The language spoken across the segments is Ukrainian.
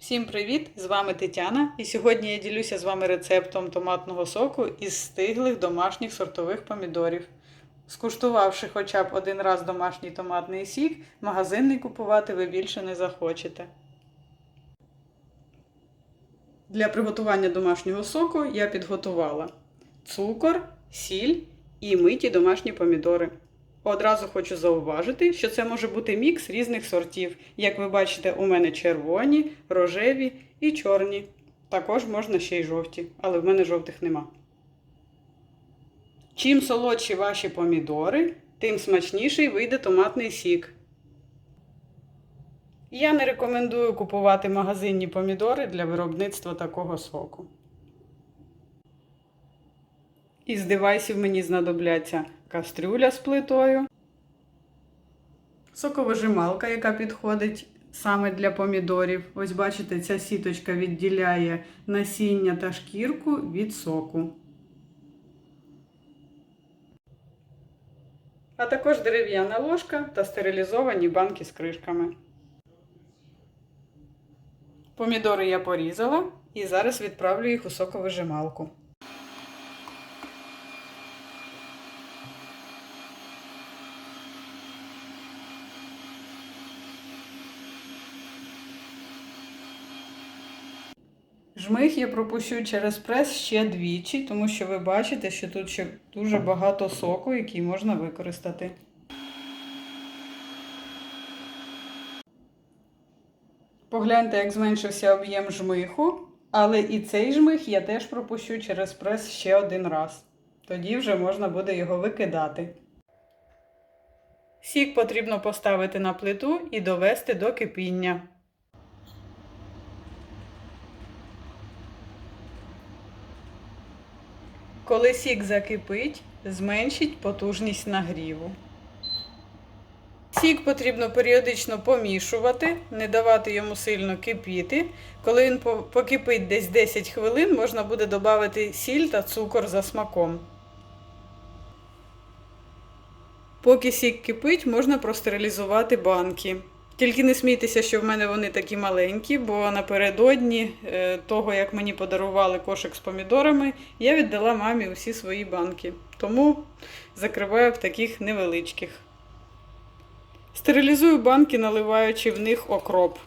Всім привіт! З вами Тетяна. І сьогодні я ділюся з вами рецептом томатного соку із стиглих домашніх сортових помідорів. Скуштувавши хоча б один раз домашній томатний сік, магазинний купувати ви більше не захочете. Для приготування домашнього соку я підготувала цукор, сіль і миті домашні помідори. Одразу хочу зауважити, що це може бути мікс різних сортів. Як ви бачите, у мене червоні, рожеві і чорні. Також можна ще й жовті, але в мене жовтих нема. Чим солодші ваші помідори, тим смачніший вийде томатний сік. Я не рекомендую купувати магазинні помідори для виробництва такого соку. Із девайсів мені знадобляться кастрюля з плитою, соковижималка, яка підходить саме для помідорів. Ось бачите, ця сіточка відділяє насіння та шкірку від соку. А також дерев'яна ложка та стерилізовані банки з кришками. Помідори я порізала і зараз відправлю їх у соковижималку. Жмих я пропущу через прес ще двічі, тому що ви бачите, що тут ще дуже багато соку, який можна використати. Погляньте, як зменшився об'єм жмиху, але і цей жмих я теж пропущу через прес ще один раз. Тоді вже можна буде його викидати. Сік потрібно поставити на плиту і довести до кипіння. Коли сік закипить, зменшіть потужність нагріву. Сік потрібно періодично помішувати, не давати йому сильно кипіти. Коли він покипить десь 10 хвилин, можна буде додати сіль та цукор за смаком. Поки сік кипить, можна простерилізувати банки. Тільки не смійтеся, що в мене вони такі маленькі, бо напередодні е, того, як мені подарували кошик з помідорами, я віддала мамі усі свої банки. Тому закриваю в таких невеличких. Стерилізую банки, наливаючи в них окроп.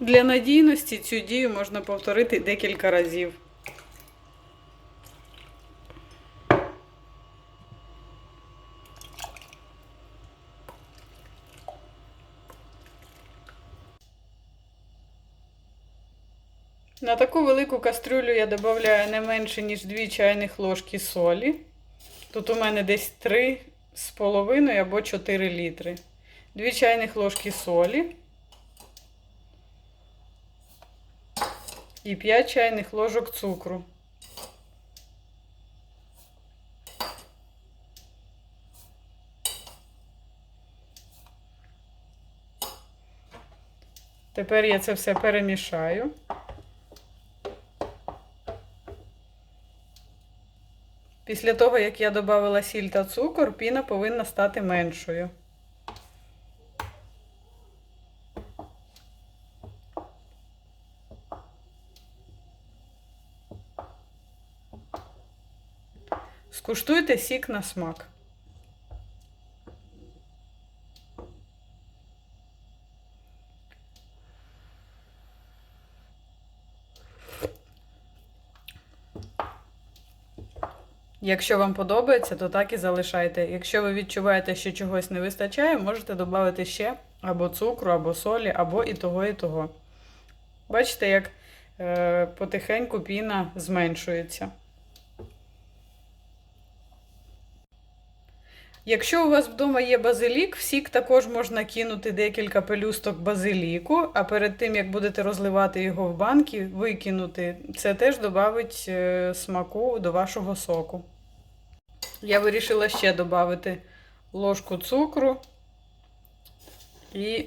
Для надійності цю дію можна повторити декілька разів. На таку велику кастрюлю я додаю не менше, ніж 2 чайних ложки солі. Тут у мене десь 3 з половиною або 4 літри. 2 чайних ложки солі. І 5 чайних ложок цукру. Тепер я це все перемішаю. Після того, як я додала сіль та цукор, піна повинна стати меншою. Скуштуйте сік на смак. Якщо вам подобається, то так і залишайте. Якщо ви відчуваєте, що чогось не вистачає, можете додати ще або цукру, або солі, або і того, і того. Бачите, як е, потихеньку піна зменшується. Якщо у вас вдома є базилік, в сік також можна кинути декілька пелюсток базиліку, а перед тим, як будете розливати його в банки, викинути. Це теж додавить е, смаку до вашого соку. Я вирішила ще додати ложку цукру і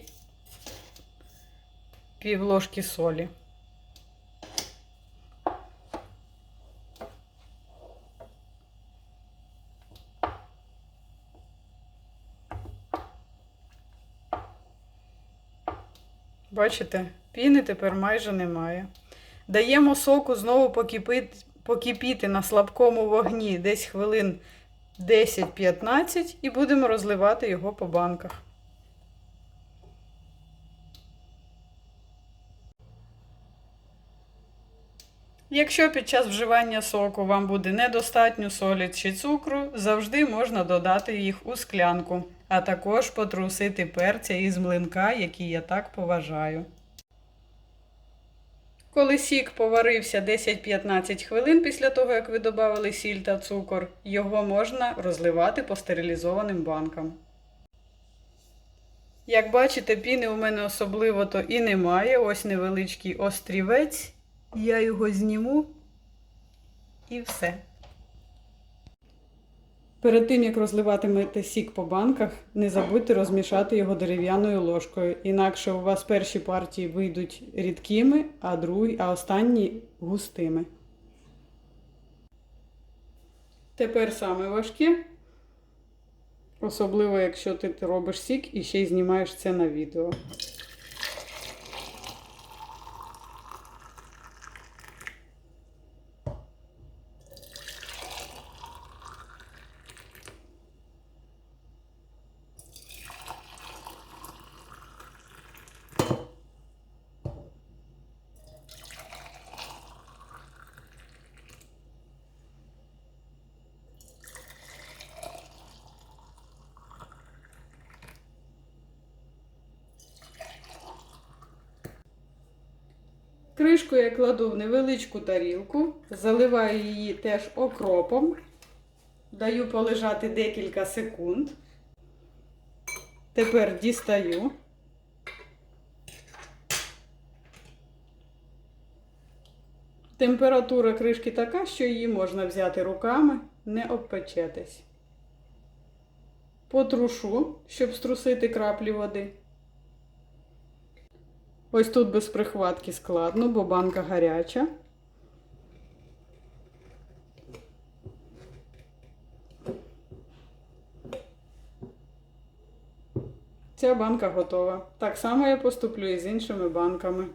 пів ложки солі. Бачите, піни тепер майже немає. Даємо соку знову покипити, покипіти на слабкому вогні десь хвилин 10-15 і будемо розливати його по банках. Якщо під час вживання соку вам буде недостатньо солі чи цукру, завжди можна додати їх у склянку, а також потрусити перця із млинка, який я так поважаю. Коли сік поварився 10-15 хвилин після того, як ви додали сіль та цукор, його можна розливати по стерилізованим банкам. Як бачите, піни у мене особливо то і немає. Ось невеличкий острівець. Я його зніму і все. Перед тим, як розливатимете сік по банках, не забудьте розмішати його дерев'яною ложкою. Інакше у вас перші партії вийдуть рідкими, а другі, а останні густими. Тепер саме важке. Особливо, якщо ти робиш сік і ще й знімаєш це на відео. Кришку я кладу в невеличку тарілку, заливаю її теж окропом, даю полежати декілька секунд. Тепер дістаю. Температура кришки така, що її можна взяти руками, не обпечетесь. Потрушу, щоб струсити краплі води. Ось тут без прихватки складно, бо банка гаряча. Ця банка готова. Так само я поступлю і з іншими банками.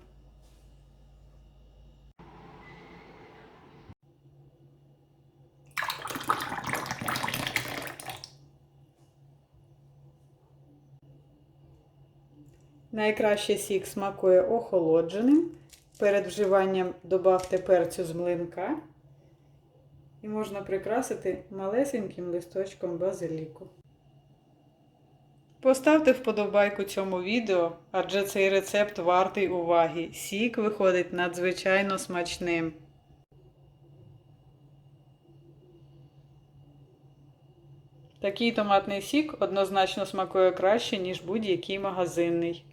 Найкраще сік смакує охолодженим. Перед вживанням добавте перцю з млинка. І можна прикрасити малесеньким листочком базиліку. Поставте вподобайку цьому відео, адже цей рецепт вартий уваги. Сік виходить надзвичайно смачним. Такий томатний сік однозначно смакує краще, ніж будь-який магазинний.